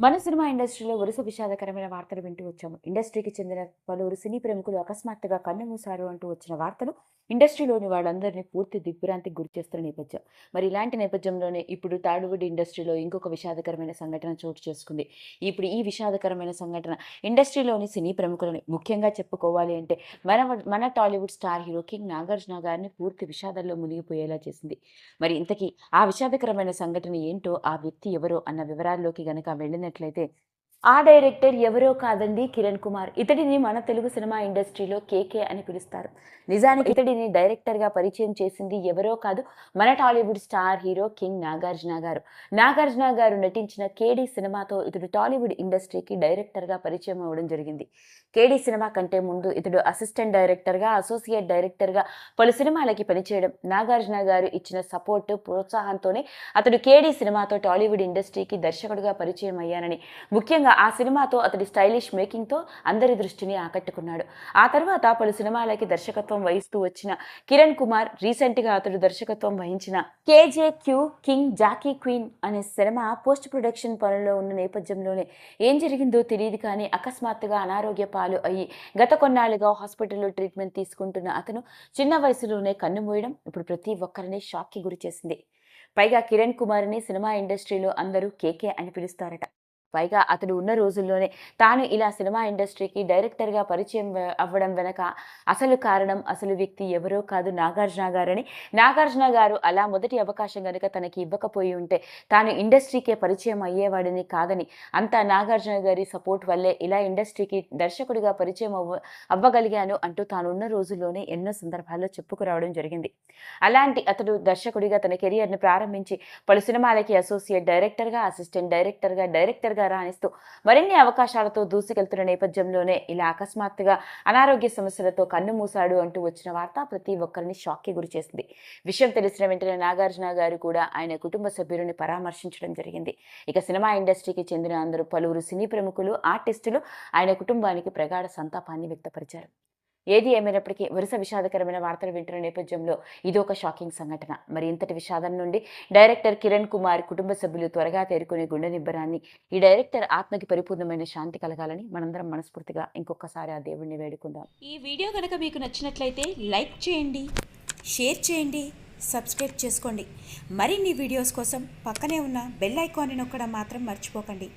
మన సినిమా ఇండస్ట్రీలో వరుస విషాదకరమైన వార్తలు వింటూ వచ్చాము. ఇండస్ట్రీకి చెందిన పలువురు సినీ ప్రముఖులు అకస్మాత్తుగా కన్నుమూశారు అంటూ వచ్చిన వార్తలు ఇండస్ట్రీలోని వాళ్ళందరినీ పూర్తి దిగ్భ్రాంతికి గురి చేస్తున్న నేపథ్యం. మరి ఇలాంటి నేపథ్యంలోనే ఇప్పుడు తాడువుడ్ ఇండస్ట్రీలో ఇంకొక విషాదకరమైన సంఘటన చోటు చేసుకుంది. ఇప్పుడు ఈ విషాదకరమైన సంఘటన ఇండస్ట్రీలోని సినీ ప్రముఖులని ముఖ్యంగా చెప్పుకోవాలి అంటే మన మన Tollywood star hero king Nagarjuna గారిని పూర్తి విషాదంలో మునిగిపోయేలా చేసింది. మరి ఇంతకీ ఆ విషాదకరమైన సంఘటన ఏంటో ఆ వ్యక్తి ఎవరో అన్న వివరాల్లోకి గనక వెళ్ళినట్లయితే ఆ డైరెక్టర్ ఎవరో కాదండి కిరణ్ కుమార్. ఇతడిని మన తెలుగు సినిమా ఇండస్ట్రీలో కేకే అని పిలుస్తారు. నిజానికి ఇతడిని డైరెక్టర్గా పరిచయం చేసింది ఎవరో కాదు మన Tollywood star hero king Nagarjuna garu. Nagarjuna garu నటించిన కేడీ సినిమాతో ఇతడు టాలీవుడ్ ఇండస్ట్రీకి డైరెక్టర్గా పరిచయం అవ్వడం జరిగింది. కేడీ సినిమా కంటే ముందు ఇతడు అసిస్టెంట్ డైరెక్టర్గా అసోసియేట్ డైరెక్టర్గా పలు సినిమాలకి పనిచేయడం నాగార్జున గారు ఇచ్చిన సపోర్ట్ ప్రోత్సాహంతోనే అతడు కేడీ సినిమాతో టాలీవుడ్ ఇండస్ట్రీకి దర్శకుడిగా పరిచయం అయ్యానని ముఖ్యంగా ఆ సినిమాతో అతడి స్టైలిష్ మేకింగ్తో అందరి దృష్టిని ఆకట్టుకున్నాడు. ఆ తర్వాత పలు సినిమాలకి దర్శకత్వం వహిస్తూ వచ్చిన కిరణ్ కుమార్ రీసెంట్గా అతడు దర్శకత్వం వహించిన K J Q king jack queen అనే సినిమా పోస్ట్ ప్రొడక్షన్ పనుల్లో ఉన్న నేపథ్యంలోనే ఏం జరిగిందో తెలియదు కానీ అకస్మాత్తుగా అనారోగ్య పాలు అయ్యి గత కొన్నాళ్ళుగా హాస్పిటల్లో ట్రీట్మెంట్ తీసుకుంటున్న అతను చిన్న వయసులోనే కన్ను మూయడం ఇప్పుడు ప్రతి ఒక్కరిని షాక్కి గురి చేసింది. పైగా కిరణ్ కుమార్ని సినిమా ఇండస్ట్రీలో అందరూ కేకే అని పిలుస్తారట. పైగా అతడు ఉన్న రోజుల్లోనే తాను ఇలా సినిమా ఇండస్ట్రీకి డైరెక్టర్గా పరిచయం అవ్వడం వెనక అసలు కారణం అసలు వ్యక్తి ఎవరో కాదు నాగార్జున గారని. నాగార్జున గారు అలా మొదటి అవకాశం కనుక తనకి ఇవ్వకపోయి ఉంటే తాను ఇండస్ట్రీకే పరిచయం అయ్యేవాడిని కాదని. అంతా నాగార్జున గారి సపోర్ట్ వల్లే ఇలా ఇండస్ట్రీకి దర్శకుడిగా పరిచయం అవ్వ అవ్వగలిగాను అంటూ తాను ఉన్న రోజుల్లోనే ఎన్నో సందర్భాల్లో చెప్పుకురావడం జరిగింది. అలాంటి అతడు దర్శకుడిగా తన కెరియర్ను ప్రారంభించి పలు సినిమాలకి అసోసియేట్ డైరెక్టర్గా అసిస్టెంట్ డైరెక్టర్గా గా రాణిస్తూ మరిన్ని అవకాశాలతో దూసుకెళ్తున్న నేపథ్యంలోనే ఇలా అకస్మాత్తుగా అనారోగ్య సమస్యలతో కన్ను మూశాడు అంటూ వచ్చిన వార్త ప్రతి ఒక్కరిని షాక్కి గురి చేసింది. విషయం తెలిసిన వెంటనే నాగార్జున గారు కూడా ఆయన కుటుంబ సభ్యులని పరామర్శించడం జరిగింది. ఇక సినిమా ఇండస్ట్రీకి చెందిన అందరూ పలువురు సినీ ప్రముఖులు ఆర్టిస్టులు ఆయన కుటుంబానికి ప్రగాఢ సంతాపాన్ని వ్యక్తపరిచారు. ఏది ఏమైనప్పటికీ వరుస విషాదకరమైన వార్తలు వింటున్న నేపథ్యంలో ఇది ఒక షాకింగ్ సంఘటన. మరి ఇంతటి విషాదం నుండి డైరెక్టర్ కిరణ్ కుమార్ కుటుంబ సభ్యులు త్వరగా తేరుకునే గుండె నిబ్బరాన్ని ఈ డైరెక్టర్ ఆత్మకి పరిపూర్ణమైన శాంతి కలగాలని మనందరం మనస్ఫూర్తిగా ఇంకొకసారి ఆ దేవుణ్ణి వేడుకుందాం. ఈ వీడియో కనుక మీకు నచ్చినట్లయితే లైక్ చేయండి షేర్ చేయండి సబ్స్క్రైబ్ చేసుకోండి. మరిన్ని వీడియోస్ కోసం పక్కనే ఉన్న బెల్ ఐకాన్ని నొక్కడం మాత్రం మర్చిపోకండి.